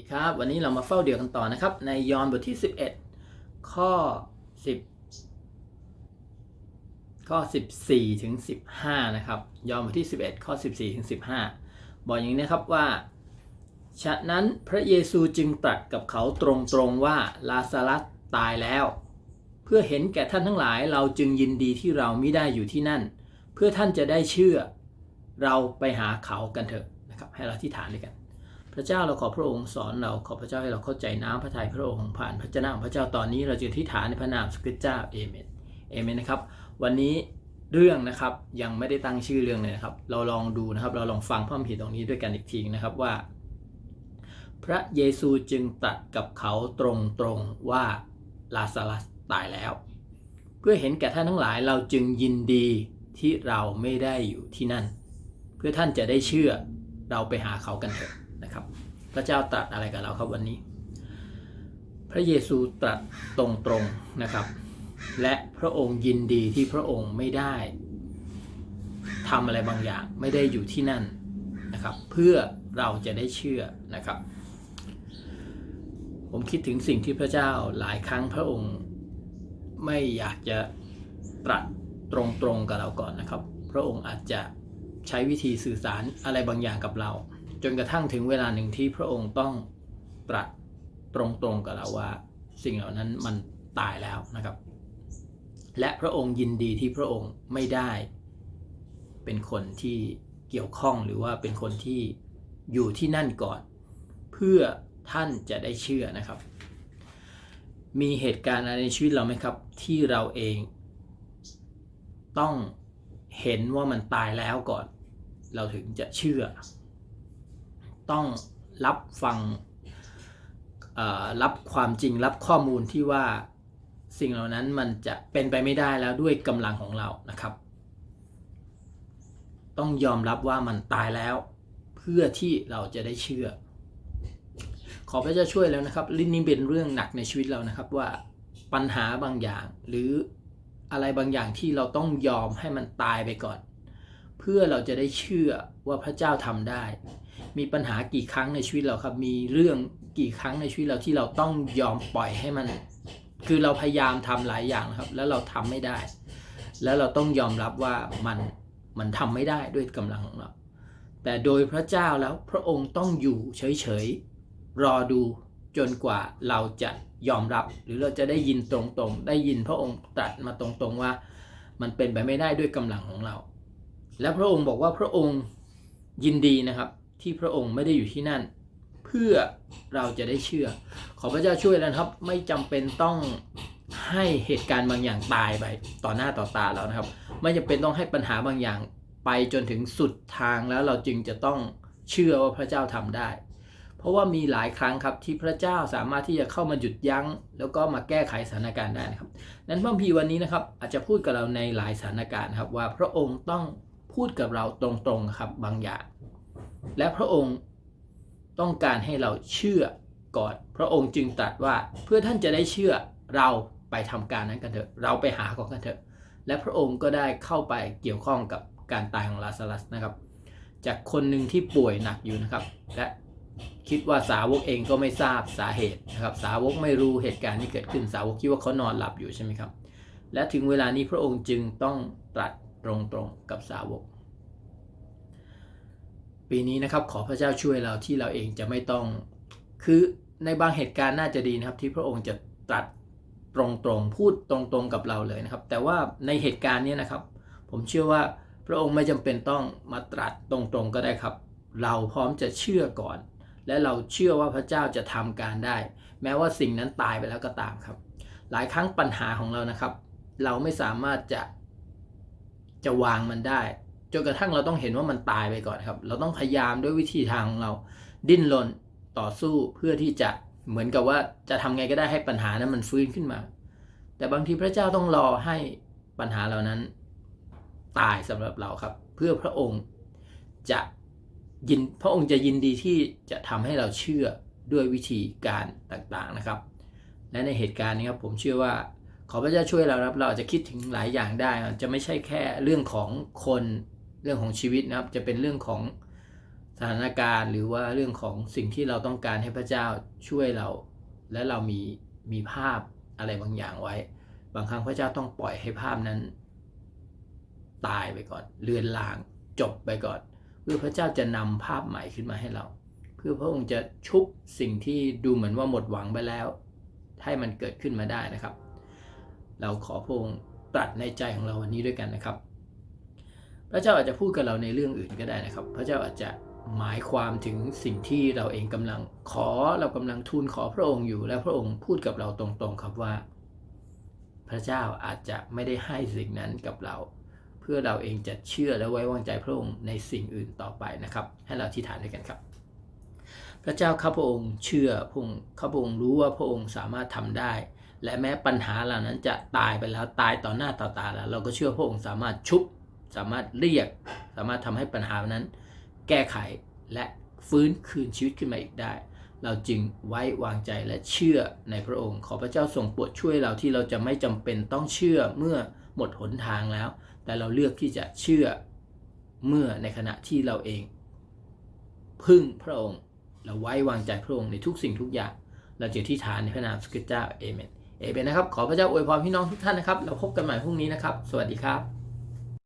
ดีครับวันนี้เรามาเฝ้าเดี่ยวกันต่อนะครับ ในยอห์นบทที่ 11 ข้อ 10 ข้อ 14 ถึง 15 นะครับ ยอห์นบทที่ 11 ข้อ 14 ถึง 15 บอกอย่างนี้นะครับว่า ฉะนั้นพระเยซูจึงตรัสกับเขาตรงๆว่าลาซารัสตายแล้ว เพื่อเห็นแก่ท่านทั้งหลายเราจึงยินดีที่เราไม่ได้อยู่ที่นั่น เพื่อท่านจะได้เชื่อ เราไปหาเขากันเถอะนะครับ ให้เราที่ฐานด้วยกัน พระเจ้าเราขอพระองค์สอนเราขอพระเจ้าให้เราเข้าใจน้ำพระทัยพระองค์ผ่านพระเจ้าของพระเจ้าตอนนี้เราจะที่ฐานในพระนามสกริเจ้าเอเมนเอเมนนะครับ วันนี้เรื่องนะครับยังไม่ได้ตั้งชื่อเรื่องเลยนะครับ เราลองดูนะครับ เราลองฟังพระคัมภีร์ตรงนี้ด้วยกันอีกทีนะครับว่า พระเยซูจึงตรัสกับเขาตรงๆว่าลาซารัสตายแล้ว เพื่อเห็นแก่ท่านทั้งหลายเราจึงยินดีที่เราไม่ได้อยู่ที่นั่น เพื่อท่านจะได้เชื่อเราไปหาเขากันเถอะ นะครับ พระเจ้าตรัสอะไรกับเราครับวันนี้ พระเยซูตรัสตรงๆนะครับ และพระองค์ยินดีที่พระองค์ไม่ได้ทำอะไรบางอย่างไม่ได้อยู่ที่นั่นนะครับ เพื่อเราจะได้เชื่อนะครับ ผมคิดถึงสิ่งที่พระเจ้าหลายครั้งพระองค์ไม่อยากจะตรัสตรงๆกับเราก่อนนะครับ พระองค์อาจจะใช้วิธีสื่อสารอะไรบางอย่างกับเรา จนกระทั่งถึงเวลาหนึ่งที่พระองค์ต้องตรัสตรงๆกับเราว่า สิ่งเหล่านั้นมันตายแล้วนะครับ และพระองค์ยินดีที่พระองค์ไม่ได้ เป็นคนที่เกี่ยวข้องหรือว่าเป็นคนที่อยู่ที่นั่นก่อน เพื่อท่านจะได้เชื่อนะครับ มีเหตุการณ์อะไรในชีวิตเราไหมครับ ที่เราเองต้องเห็นว่ามันตายแล้วก่อน เราถึงจะเชื่อ ต้องรับฟังรับความจริงรับข้อมูลที่ว่าสิ่งเหล่านั้นมันจะเป็นไปไม่ได้แล้วด้วยกำลังของเรานะครับ ต้องยอมรับว่ามันตายแล้ว เพื่อที่เราจะได้เชื่อ ขอพระเจ้าช่วยแล้วนะครับลินนี้เป็นเรื่องหนักในชีวิตเรานะครับว่าปัญหาบางอย่างหรืออะไรบางอย่างที่เราต้องยอมให้มันตายไปก่อน เพื่อเราจะได้เชื่อว่าพระเจ้าทำได้ มีปัญหากี่ครั้งในชีวิตเราครับ มีเรื่องกี่ครั้งในชีวิตเราที่เราต้องยอมปล่อยให้มัน คือเราพยายามทำหลายอย่างครับ แล้วเราทำไม่ได้ แล้วเราต้องยอมรับว่ามันมันทำไม่ได้ด้วยกำลังของเรา แต่โดยพระเจ้าแล้วพระองค์ต้องอยู่เฉยๆรอดูจนกว่าเราจะยอมรับ หรือเราจะได้ยินตรงๆ ได้ยินพระองค์ตรัสมาตรงๆว่า มันเป็นไปไม่ได้ด้วยกำลังของเรา และพระองค์บอกว่าพระองค์ยินดีนะครับ ที่พระองค์ไม่ได้อยู่ที่นั่น เพื่อเราจะได้เชื่อ ขอพระเจ้าช่วยแล้วนะครับ ไม่จำเป็นต้องให้เหตุการณ์บางอย่างตายไปต่อหน้าต่อตาเรานะครับ ไม่จำเป็นต้องให้ปัญหาบางอย่างไปจนถึงสุดทางแล้วเราจึงจะต้องเชื่อว่าพระเจ้าทำได้ เพราะว่ามีหลายครั้งครับที่พระเจ้าสามารถที่จะเข้ามาหยุดยั้ง แล้วก็มาแก้ไขสถานการณ์ได้นะครับ นั้นพระคัมภีวันนี้นะครับ อาจจะพูดกับเราในหลายสถานการณ์ครับว่าพระองค์ต้องพูดกับเราตรงๆครับบางอย่าง และพระองค์ต้องการให้เราเชื่อก่อน พระองค์จึงตรัสว่าเพื่อท่านจะได้เชื่อเราไปทำการนั้นกันเถอะ เราไปหาของกันเถอะ และพระองค์ก็ได้เข้าไปเกี่ยวข้องกับการตายของลาซารัสนะครับ จากคนหนึ่งที่ป่วยหนักอยู่นะครับ และคิดว่าสาวกเองก็ไม่ทราบสาเหตุนะครับ สาวกไม่รู้เหตุการณ์ที่เกิดขึ้นสาวกคิดว่าเขานอนหลับอยู่ใช่ไหมครับ และถึงเวลานี้พระองค์จึงต้องตรัสตรงๆกับสาวก ปีนี้นะครับขอพระเจ้าช่วยเราที่เราเองจะไม่ต้อง คือในบางเหตุการณ์น่าจะดีนะครับ ที่พระองค์จะตรัสตรงๆพูดตรงๆกับเราเลยนะครับ แต่ว่าในเหตุการณ์นี้นะครับ ผมเชื่อว่าพระองค์ไม่จำเป็นต้องมาตรัสตรงๆก็ได้ครับ เราพร้อมจะเชื่อก่อน และเราเชื่อว่าพระเจ้าจะทำการได้ แม้ว่าสิ่งนั้นตายไปแล้วก็ตามครับ หลายครั้งปัญหาของเรานะครับ เราไม่สามารถจะจะวางมันได้ จนกระทั่งเราต้องเห็นว่ามันตายไปก่อนครับ เราต้องพยายามด้วยวิธีทางของเราดิ้นรนต่อสู้เพื่อที่จะเหมือนกับว่าจะทำไงก็ได้ให้ปัญหานั้นมันฟื้นขึ้นมา แต่บางทีพระเจ้าต้องรอให้ปัญหาเหล่านั้นตายสำหรับเราครับ เพื่อพระองค์จะยินพระองค์จะยินดีที่จะทำให้เราเชื่อด้วยวิธีการต่างๆนะครับ และในเหตุการณ์นี้ครับผมเชื่อว่าขอพระเจ้าช่วยเราครับเราอาจจะคิดถึงหลายอย่างได้ จะไม่ใช่แค่เรื่องของคน เรื่องของชีวิตนะครับ จะเป็นเรื่องของสถานการณ์หรือว่าเรื่องของสิ่งที่เราต้องการให้พระเจ้าช่วยเรา และเรามีมีภาพอะไรบางอย่างไว้ บางครั้งพระเจ้าต้องปล่อยให้ภาพนั้น ตายไปก่อน เลือนลางจบไปก่อน เพื่อพระเจ้าจะนำภาพใหม่ขึ้นมาให้เรา เพื่อพระองค์จะชุบสิ่งที่ดูเหมือนว่าหมดหวังไปแล้ว ให้มันเกิดขึ้นมาได้นะครับ เราขอพระองค์ตรัสในใจของเราวันนี้ด้วยกันนะครับ พระเจ้าอาจจะพูดกับเราในเรื่องอื่นก็ได้นะครับ พระเจ้าอาจจะหมายความถึงสิ่งที่เราเองกำลังขอเรากำลังทูลขอพระองค์อยู่ และพระองค์พูดกับเราตรงๆครับว่า พระเจ้าอาจจะไม่ได้ให้สิ่งนั้นกับเรา เพื่อเราเองจะเชื่อและไว้วางใจพระองค์ในสิ่งอื่นต่อไปนะครับ ให้เราอธิษฐานด้วยกันครับ พระเจ้าข้าพระองค์เชื่อพระองค์ข้าพระองค์รู้ว่าพระองค์สามารถทำได้ และแม้ปัญหาเหล่านั้นจะตายไปแล้วตายต่อหน้าต่อตาแล้ว เราก็เชื่อพระองค์สามารถชุบ สามารถเรียก สามารถทำให้ปัญหานั้น แก้ไขและฟื้นคืนชีวิตขึ้นมาอีกได้ เราจึงไว้วางใจและเชื่อในพระองค์ ขอพระเจ้าทรงโปรดช่วยเราที่เราจะไม่จำเป็นต้องเชื่อเมื่อหมดหนทางแล้ว แต่เราเลือกที่จะเชื่อเมื่อในขณะที่เราเอง พึ่งพระองค์เราไว้วางใจพระองค์ในทุกสิ่งทุกอย่าง เราจะที่ฐานในพระนามสกิเจ้าเอเมนเอเมนนะครับ ขอพระเจ้าอวยพรพี่น้องทุกท่านนะครับ เราพบกันใหม่พรุ่งนี้นะครับ สวัสดีครับ